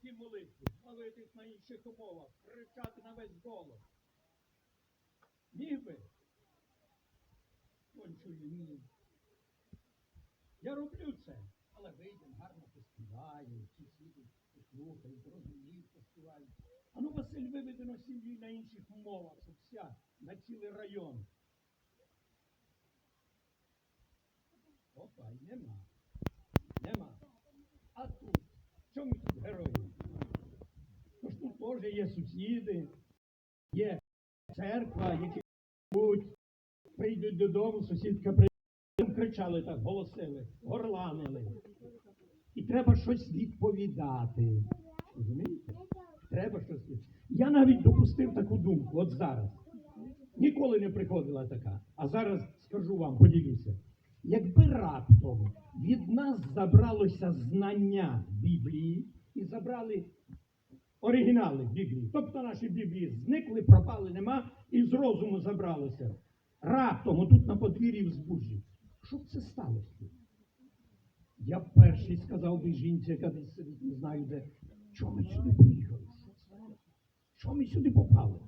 такі молитви, молитись на інших умовах, кричати на весь голос. Міг би? Он чую, ні. Я роблю це, але вийдемо, гарно поспіваю, сидять, послухають, розуміють, поспівають. А ну, Василь, виведено сім'ї на інших умовах, щоб вся, на цілий район. Опа, нема. Нема. А тут, чому тут герої? Теж є сусіди, є церква, які будуть, прийдуть додому, сусідка прийде, кричали так, голосили, горланили. І треба щось відповідати. Розумієте? Треба щось. Я навіть допустив таку думку, от зараз. Ніколи не приходила така. А зараз скажу вам, поділюся. Якби раптом від нас забралося знання Біблії і забрали оригінали Біблії, тобто наші Біблії зникли, пропали, нема, і з розуму забралося. Раптом, отут на подвір'ї в збужі. Що б це сталося? Я перший сказав би жінці, яка десь сидить, не знаю де, чому ми сюди приїхали? Що ми сюди попали?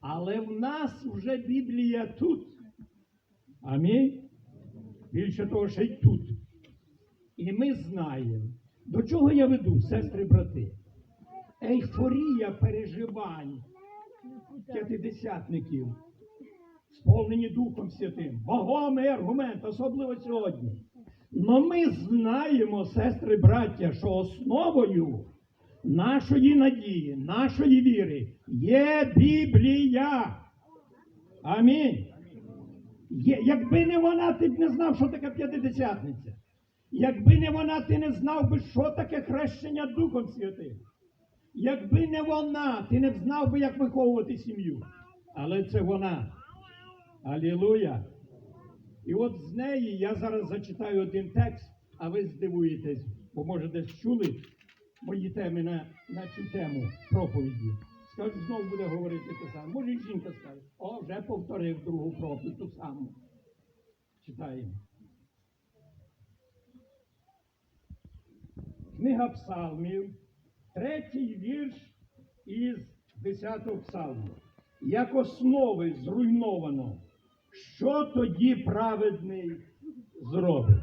Але в нас вже Біблія тут. Амінь. Більше того, ще й тут. І ми знаємо, до чого я веду, сестри брати. Ейфорія переживань п'ятидесятників, сповнені Духом Святим, вагомий аргумент, особливо сьогодні. Но ми знаємо, сестри браття, що основою нашої надії, нашої віри є Біблія. Амінь. Є, якби не вона, ти б не знав, що таке п'ятидесятниця. Якби не вона, ти не знав би, що таке хрещення Духом Святим. Якби не вона, ти не знав би, як виховувати сім'ю. Але це вона. Алілуя. І от з неї я зараз зачитаю один текст, а ви здивуєтесь, бо може десь чули мої теми на, на цю тему проповіді. Скажуть, знову буде говорити те саме. Може, і жінка скаже, о, вже повторив другу проповідь, ту саму. Читаємо. Книга Псалмів, третій вірш із десятого псалму. Як основи зруйновано, що тоді праведний зробить?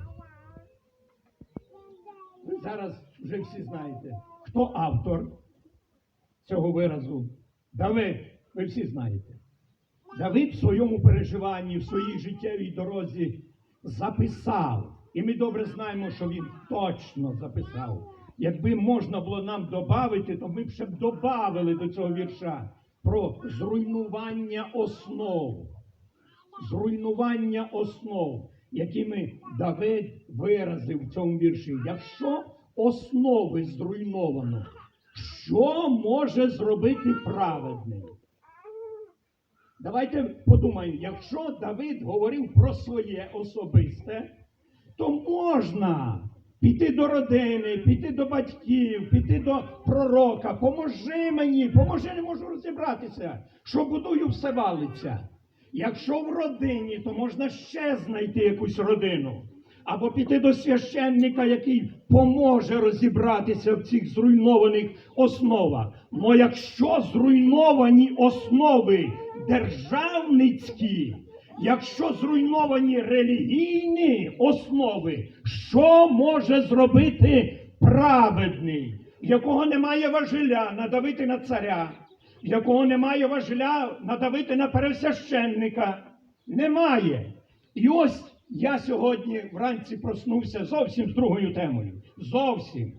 Ви зараз вже всі знаєте, хто автор цього виразу. Давид, ви всі знаєте. Давид в своєму переживанні, в своїй життєвій дорозі записав. І ми добре знаємо, що він точно записав. Якби можна було нам додати, то ми б ще б додали до цього вірша про зруйнування основ. Зруйнування основ, якими Давид виразив в цьому вірші. Якщо основи зруйновано, що може зробити праведний? Давайте подумаємо, якщо Давид говорив про своє особисте, то можна піти до родини, піти до батьків, піти до пророка. Поможи мені, поможи, не можу розібратися, що будую все валиться. Якщо в родині, то можна ще знайти якусь родину. Або піти до священника, який поможе розібратися в цих зруйнованих основах. Но якщо зруйновані основи державницькі, якщо зруйновані релігійні основи, що може зробити праведний, якого немає важеля надавити на царя, якого немає важеля надавити на пересвященника? Немає. І ось я сьогодні вранці проснувся зовсім з другою темою. Зовсім.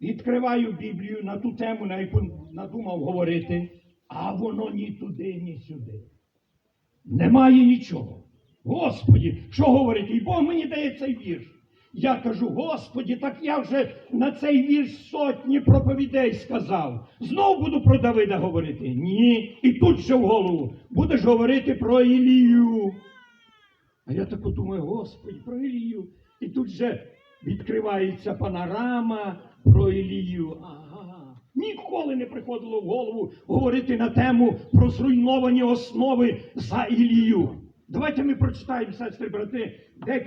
Відкриваю Біблію на ту тему, на яку надумав говорити, а воно ні туди, ні сюди. Немає нічого. Господі, що говорити? І Бог мені дає цей вірш. Я кажу, Господі, так я вже на цей вірш сотні проповідей сказав. Знов буду про Давида говорити. Ні. І тут ще в голову. Будеш говорити про Ілію. А я так думаю, Господи, про Ілію. І тут же відкривається панорама про Ілію. Ага. Ніколи не приходило в голову говорити на тему про зруйновані основи за Ілію. Давайте ми прочитаємо, сестри, брати, декілька.